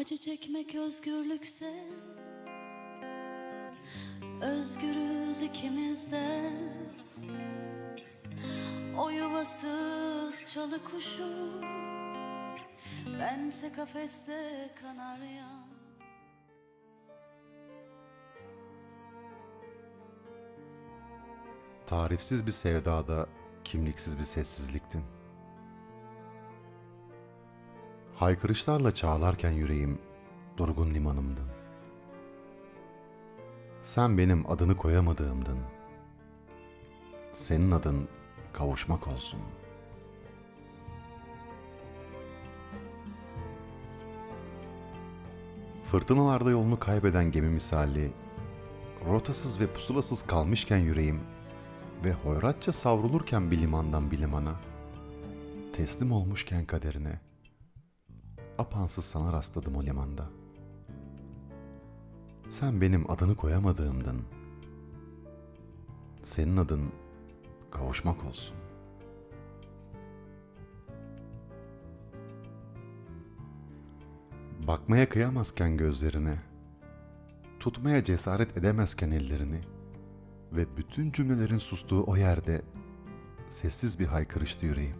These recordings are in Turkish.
Acı çekmek özgürlükse Özgürüz ikimiz de O yuvasız çalı kuşu Bense kafeste kanarya Tarifsiz bir sevdada kimliksiz bir sessizliktin. Haykırışlarla çağlarken yüreğim durgun limanımdın. Sen benim adını koyamadığımdın. Senin adın kavuşmak olsun. Fırtınalarda yolunu kaybeden gemi misali, rotasız ve pusulasız kalmışken yüreğim ve hoyratça savrulurken bir limandan bir limana, teslim olmuşken kaderine, apansız sana rastladım o limanda. Sen benim adını koyamadığımdın. Senin adın kavuşmak olsun. Bakmaya kıyamazken gözlerine, tutmaya cesaret edemezken ellerini, ve bütün cümlelerin sustuğu o yerde sessiz bir haykırıştı yüreğim.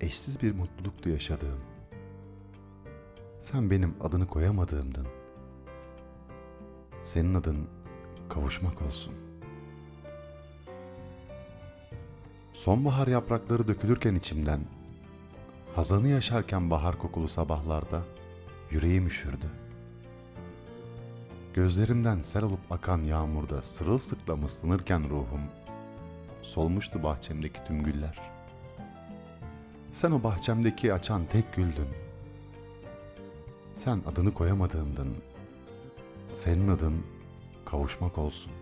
Eşsiz bir mutluluktu yaşadığım. Sen benim adını koyamadığımdın. Senin adın kavuşmak olsun. Sonbahar yaprakları dökülürken içimden, hazanı yaşarken bahar kokulu sabahlarda yüreğim üşürdü. Gözlerimden sel olup akan yağmurda sırılsıklam ıslanırken ruhum, solmuştu bahçemdeki tüm güller. Sen o bahçemdeki açan tek güldün. Sen adını koyamadığımdın. Senin adın kavuşmak olsun.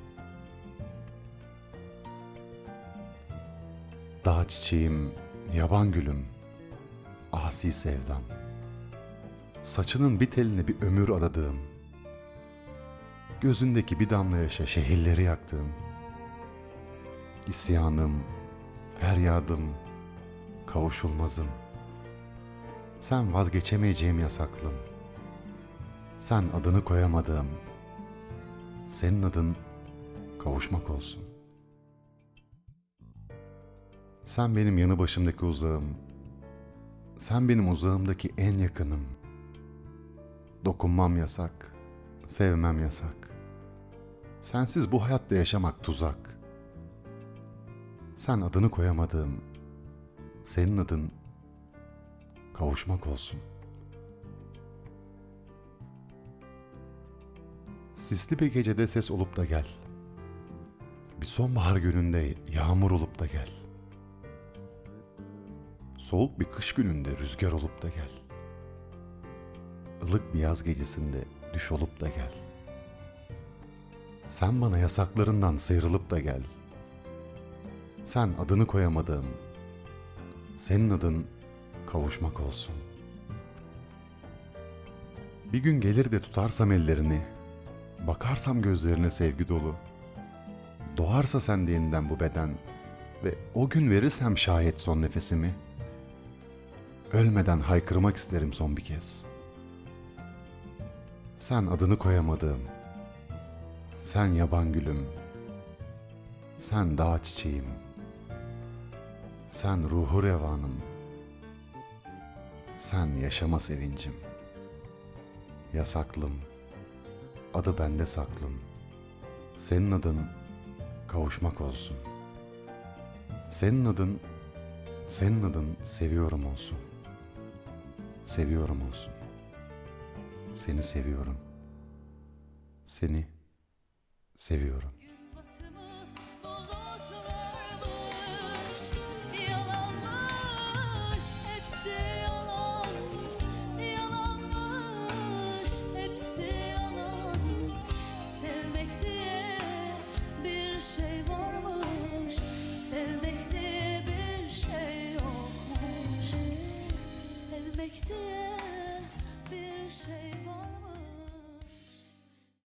Dağ çiçeğim, yaban gülüm, asi sevdam. Saçının bir teline bir ömür adadığım, Gözündeki bir damla yaşa şehirleri yaktığım, isyanım, feryadım, kavuşulmazım. Sen vazgeçemeyeceğim yasaklım. Sen adını koyamadığım, senin adın kavuşmak olsun. Sen benim yanı başımdaki uzağım, sen benim uzağımdaki en yakınım. Dokunmam yasak, sevmem yasak. Sensiz bu hayatta yaşamak tuzak. Sen adını koyamadığım, senin adın kavuşmak olsun. Sisli bir gecede ses olup da gel. Bir sonbahar gününde yağmur olup da gel. Soğuk bir kış gününde rüzgar olup da gel. Ilık bir yaz gecesinde düş olup da gel. Sen bana yasaklarından sıyrılıp da gel. Sen adını koyamadığım, senin adın kavuşmak olsun. Bir gün gelir de tutarsam ellerini, bakarsam gözlerine sevgi dolu. Doğarsa sende yeniden bu beden ve o gün verirsem şayet son nefesimi, ölmeden haykırmak isterim son bir kez. Sen adını koyamadığım, sen yaban gülüm, sen dağ çiçeğim, sen ruhu revanım, sen yaşama sevincim, yasaklım, adı bende saklım, senin adın kavuşmak olsun. Senin adın, senin adın seviyorum olsun. Seviyorum olsun. Seni seviyorum. Seni seviyorum. still